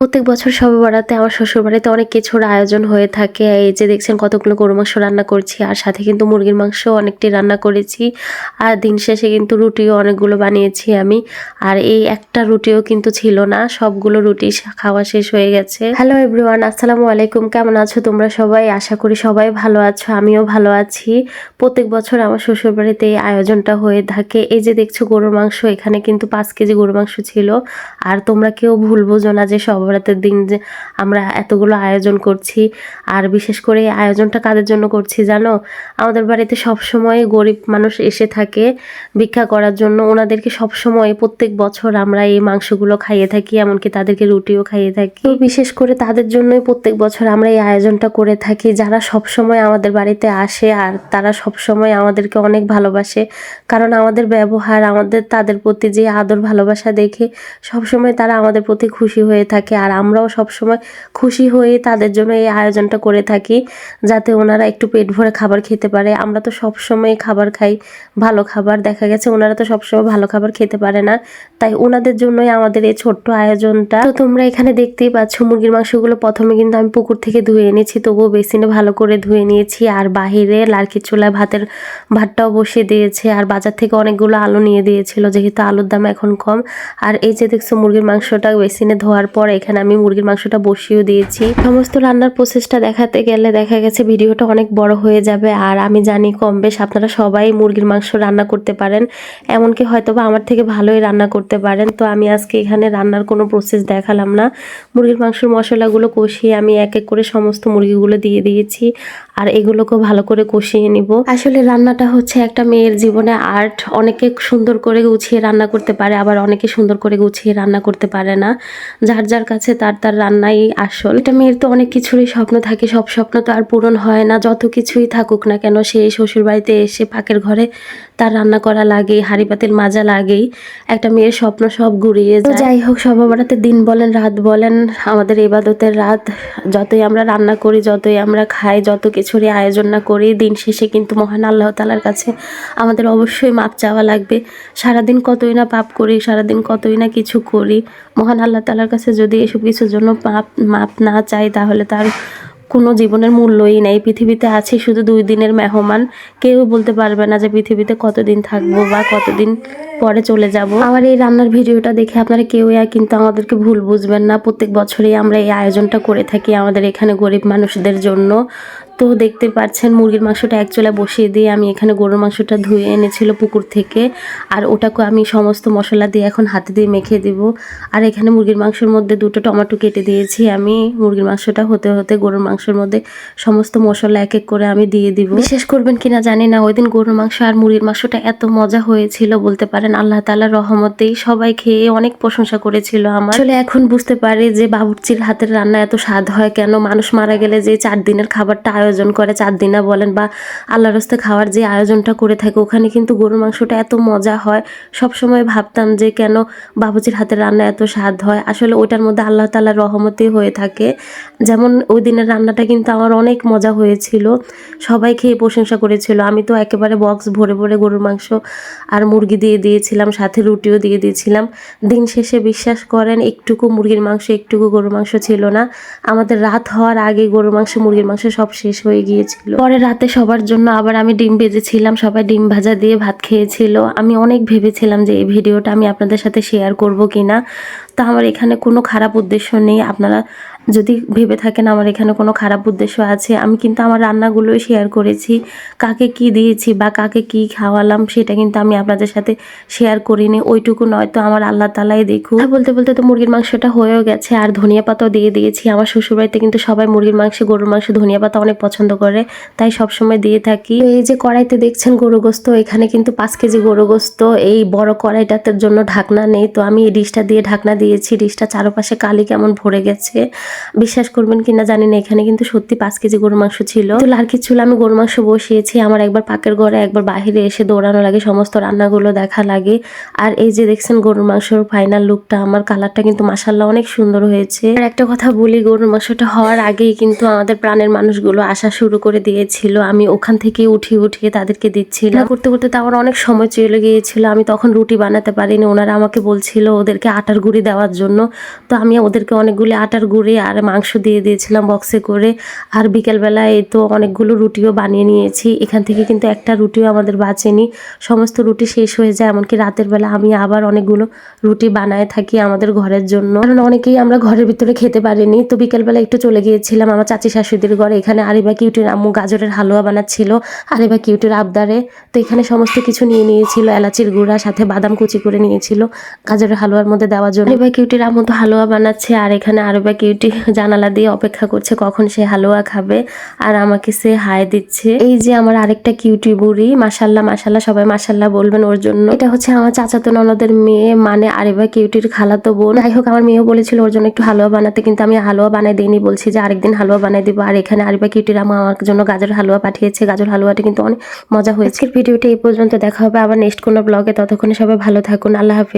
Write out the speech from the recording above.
প্রত্যেক বছর সবে বেড়াতে, আমার শ্বশুর বাড়িতে অনেক কিছুর আয়োজন হয়ে থাকে। এই যে দেখছেন কতগুলো গরু মাংস রান্না করছি, আর সাথে কিন্তু মুরগির মাংস অনেকটি রান্না করেছি। আর দিন শেষে কিন্তু রুটিও অনেকগুলো বানিয়েছি আমি। আর এই একটা রুটিও কিন্তু ছিল না, সবগুলো রুটি খাওয়া শেষ হয়ে গেছে। হ্যালো এভরিওয়ান আসসালামু আলাইকুম, কেমন আছো তোমরা সবাই? আশা করি সবাই ভালো আছো, আমিও ভালো আছি। প্রত্যেক বছর আমার শ্বশুর বাড়িতে এই আয়োজনটা হয়ে থাকে। এই যে দেখছ গরুর মাংস, এখানে কিন্তু পাঁচ কেজি গরুর মাংস ছিল। আর তোমরা কেউ ভুল বোঝো না যে সব বরাতের দিন যে আমরা এতগুলো আয়োজন করছি। আর বিশেষ করে এই আয়োজনটা কাদের জন্য করছি জানো? আমাদের বাড়িতে সব সময় গরিব মানুষ এসে থাকে ভিক্ষা করার জন্য। ওনাদেরকে সব সময় প্রত্যেক বছর আমরা এই মাংসগুলো খাইয়ে থাকি, এমনকি তাদেরকে রুটিও খাইয়ে থাকি। তো বিশেষ করে তাদের জন্যই প্রত্যেক বছর আমরা এই আয়োজনটা করে থাকি। যারা সব সময় আমাদের বাড়িতে আসে আর তারা সব সময় আমাদেরকে অনেক ভালোবাসে, কারণ আমাদের ব্যবহার, আমাদের, তাদের প্রতি যে আদর ভালোবাসা দেখে সব সময় তারা আমাদের প্রতি খুশি হয়ে থাকে। আর আমরাও সবসময় খুশি হয়ে তাদের জন্য এই আয়োজনটা করে থাকি, যাতে ওনারা একটু পেট ভরে খাবার খেতে পারে। আমরা তো সবসময় খাবার খাই ভালো খাবার। দেখা গেছে ওনারা তো সবসময় ভালো খাবার খেতে পারে না। তাই ওনাদের জন্যই আমাদের এই ছোট্ট আয়োজনটা। তো তোমরা এখানে দেখতেই পাচ্ছ, মুরগির মাংসগুলো প্রথমে কিন্তু আমি পুকুর থেকে ধুয়ে এনেছি, তবুও বেসিনে ভালো করে ধুয়ে নিয়েছি। আর বাহিরে লার্কির চুলায় ভাতের ভাতটাও বসিয়ে দিয়েছে। আর বাজার থেকে অনেকগুলো আলু নিয়ে দিয়েছিল, যেহেতু আলুর দাম এখন কম। আর এই যে দেখছ, মুরগির মাংসটা বেসিনে ধোয়ার পর এখানে আমি মুরগির মাংসটা বসিয়েও দিয়েছি। সমস্ত রান্নার প্রসেসটা দেখাতে গেলে দেখা গেছে ভিডিওটা অনেক বড় হয়ে যাবে আর আমি জানি কম বেশ আপনারা সবাই মুরগির মাংস রান্না করতে পারেন। এমনকি হয়তো বা আমার থেকে ভালোই রান্না করতে পারেন। তো আমি আজকে এখানে রান্নার কোনো প্রসেস দেখালাম না। মুরগির মাংসের মশলাগুলো কষিয়ে আমি এক এক করে সমস্ত মুরগিগুলো দিয়ে দিয়েছি আর এগুলোকেও ভালো করে কষিয়ে নিব। আসলে রান্নাটা হচ্ছে একটা মেয়ের জীবনে আর্ট অনেকে সুন্দর করে গুছিয়ে রান্না করতে পারে, আবার অনেকে সুন্দর করে গুছিয়ে রান্না করতে পারে না। যার যার কাছে তার তার রান্নাই আসল। এটা মেয়ের তো অনেক কিছুরই স্বপ্ন থাকে সব স্বপ্ন তো আর পূরণ হয় না যত কিছুই থাকুক না কেন সে শ্বশুর বাড়িতে এসে পাকের ঘরে তার রান্না করা লাগেই হাঁড়ি পাতিল মাজা লাগেই একটা মেয়ের স্বপ্ন সব ঘুরিয়ে যায়। যাই হোক সব বাড়াতে দিন বলেন রাত বলেন আমাদের ইবাদতের রাত যতই আমরা রান্না করি যতই আমরা খাই যত কিছুরই আয়োজন না করি দিন শেষে কিন্তু মহান আল্লাহ তালার কাছে আমাদের অবশ্যই মাপ চাওয়া লাগবে। সারাদিন কতই না পাপ করি সারাদিন কতই না কিছু করি মহান আল্লাহ তালার কাছে যদি এসব কিছুর জন্য মাপ মাপ না চাই তাহলে তার কোনো জীবনের মূল্যই নেই। পৃথিবীতে আছে শুধু দুই দিনের মেহমান। কেউ বলতে পারবে না যে পৃথিবীতে কতদিন থাকব বা কতদিন পরে চলে যাব। আবার এই রান্নার ভিডিওটা দেখে আপনারা কেউ কিন্তু আমাদেরকে ভুল বুঝবেন না। প্রত্যেক বছরই আমরা এই আয়োজনটা করে থাকি আমাদের এখানে গরিব মানুষদের জন্য। তো দেখতে পাচ্ছেন মুরগির মাংসটা এক চোলা বসিয়ে দিয়ে আমি এখানে গরুর মাংসটা ধুয়ে এনেছিল পুকুর থেকে। আর ওটাকে আমি সমস্ত মশলা দিয়ে এখন হাতে দিয়ে মেখে দিব। আর এখানে মুরগির মাংসের মধ্যে দুটো টমেটো কেটে দিয়েছি। আমি মুরগির মাংসটা হতে হতে গরুর মাংসের মধ্যে সমস্ত মশলা এক এক করে আমি দিয়ে দিব। বিশেষ করবেন কিনা জানি না, ওই দিন গরুর মাংস আর মুরগির মাংসটা এত মজা হয়েছিল বলতে পারেন। আল্লাহ তালার রহমতেই সবাই খেয়ে অনেক প্রশংসা করেছিল আমার। আসলে এখন বুঝতে পারি যে বাবুর্চির হাতের রান্না এত স্বাদ হয় কেন? মানুষ মারা গেলে যে চার দিনের খাবারটা আয়োজন করে, চার দিনা বলেন, বা আল্লাহ রস্তে খাওয়ার যে আয়োজনটা করে থাকে, ওখানে কিন্তু গরুর মাংসটা এত মজা হয়। সব সময় ভাবতাম যে কেন বাবুচির হাতের রান্না এত স্বাদ হয়। আসলে ওইটার মধ্যে আল্লাহ তালার রহমতেই হয়ে থাকে। যেমন ওই দিনের রান্নাটা কিন্তু আমার অনেক মজা হয়েছিল। সবাই খেয়ে প্রশংসা করেছিল। আমি তো একেবারে বক্স ভরে ভরে গরুর মাংস আর মুরগি দিয়ে দিয়েছিলাম, সাথে রুটিও দিয়ে দিয়েছিলাম। দিন শেষে বিশ্বাস করেন, একটুকু মুরগির মাংস, একটুকু গরুর মাংস ছিল না। আমাদের রাত হওয়ার আগে গরুর মাংস, মুরগির মাংস সব শেষ হয়ে গিয়েছিল। পরে রাতে সবার জন্য আবার আমি ডিম ভেজেছিলাম, সবাই ডিম ভাজা দিয়ে ভাত খেয়েছিল। আমি অনেক ভেবেছিলাম যে এই ভিডিওটা আমি আপনাদের সাথে শেয়ার করব কিনা। তা আমার এখানে কোনো খারাপ উদ্দেশ্য নেই, আপনারা যদি ভেবে থাকেন আমার এখানে কোনো খারাপ উদ্দেশ্য আছে, আমি কিন্তু আমার রান্নাগুলোই শেয়ার করেছি। কাকে কি দিয়েছি বা কাকে কি খাওয়ালাম সেটা কিন্তু আমি আপনাদের সাথে শেয়ার করিনি, ওইটুকু নয়তো আমার আল্লাহ তালাই দেখুক। বলতে বলতে তো মুরগির মাংসটা হয়েও গেছে, আর ধনিয়া পাতাও দিয়ে দিয়েছি। আমার শ্বশুরবাড়িতে কিন্তু সবাই মুরগির মাংস, গরুর মাংস, ধনিয়া পাতা অনেক পছন্দ করে, তাই সবসময় দিয়ে থাকি। এই যে কড়াইতে দেখছেন গরু গোস্ত, এখানে কিন্তু পাঁচ কেজি গরু গোস্ত, এই বড় কড়াইটাতে জন্য ঢাকনা নেই, তো আমি এই ডিশটা দিয়ে ঢাকনা দিয়েছি। ডিশটা চারপাশে কালি কেমন ভরে গেছে। বিশ্বাস করবেন কিনা জানি না, এখানে কিন্তু সত্যি পাঁচ কেজি গরুর মাংস ছিল। তো লার্কির চুলে আমি গরুর মাংস বসিয়েছি, আমার একবার পাকের ঘরে, একবার বাইরে এসে দৌড়ানো লাগে, সমস্ত রান্নাগুলো দেখা লাগে। আর এই যে দেখছেন গরুর মাংসর ফাইনাল লুকটা আমার কালারটা কিন্তু মাসাল্লাহ অনেক সুন্দর হয়েছে। আর একটা কথা বলি, গরুর মাংসটা হওয়ার আগেই কিন্তু আমাদের প্রাণের মানুষগুলো আসা শুরু করে দিয়েছিল। আমি ওখান থেকে উঠিয়ে উঠিয়ে তাদেরকে দিচ্ছিলাম করতে করতে তো আমার অনেক সময় চলে গিয়েছিল, আমি তখন রুটি বানাতে পারিনি। ওনারা আমাকে বলছিল ওদেরকে আটার গুঁড়ি দেওয়ার জন্য। তো আমি ওদেরকে অনেকগুলি আটার গুঁড়ি আর মাংস দিয়ে দিয়েছিলাম বক্সে করে। আর বিকেলবেলা এই তো অনেকগুলো রুটিও বানিয়ে নিয়েছি। এখান থেকে কিন্তু একটা রুটিও আমাদের বাঁচেনি। সমস্ত রুটি শেষ হয়ে যায়, এমনকি রাতের বেলা আমি আবার অনেকগুলো রুটি বানায় থাকি আমাদের ঘরের জন্য। কারণ অনেকেই আমরা ঘরের ভিতরে খেতে পারিনি। তো বিকেলবেলা একটু চলে গিয়েছিলাম আমার চাচি শাশুড়ির ঘরে। এখানে আরিবা কিউটির আম্মু গাজরের হালুয়া বানাচ্ছিল, আরিবা কিউটির আবদারে। তো এখানে সমস্ত কিছু নিয়ে নিয়েছিল, এলাচির গুঁড়া, সাথে বাদাম কুচি করে নিয়েছিল। গাজরের হালুয়ার মধ্যে দেওয়ার জন্য আরিবা কিউটির আম্মু তো হালুয়া বানাচ্ছে, আর এখানে আরিবা কিউটি জানালা দিয়ে অপেক্ষা করছে কখন সে হালুয়া খাবে আর আমাকে সে হাই দিচ্ছে। এই যে আমার আরেকটা কিউটি বুড়ি মাসাল্লাহ মাসাল্লাহ সবাই মাসাল্লাহ বলবেন ওর জন্য। এটা হচ্ছে আমার চাচাতো ননদের মেয়ে মানে আরিবা কিউটির খালাতো বোন। যাই হোক, আমার মেয়েও বলেছিল ওর জন্য একটু হালুয়া বানাতে, কিন্তু আমি হালুয়া বানাই দিইনি, বলছি যে আরেকদিন হালুয়া বানাই দিব। আর এখানে আরিবা কিউটির আমা আমার জন্য গাজর হালুয়া পাঠিয়েছে। গাজর হালুয়াটা কিন্তু অনেক মজা হয়েছে। ভিডিওটা এই পর্যন্ত, দেখা হবে আবার নেক্সট কোনো ব্লগে ততক্ষণে সবাই ভালো থাকুন, আল্লাহ হাফিজ।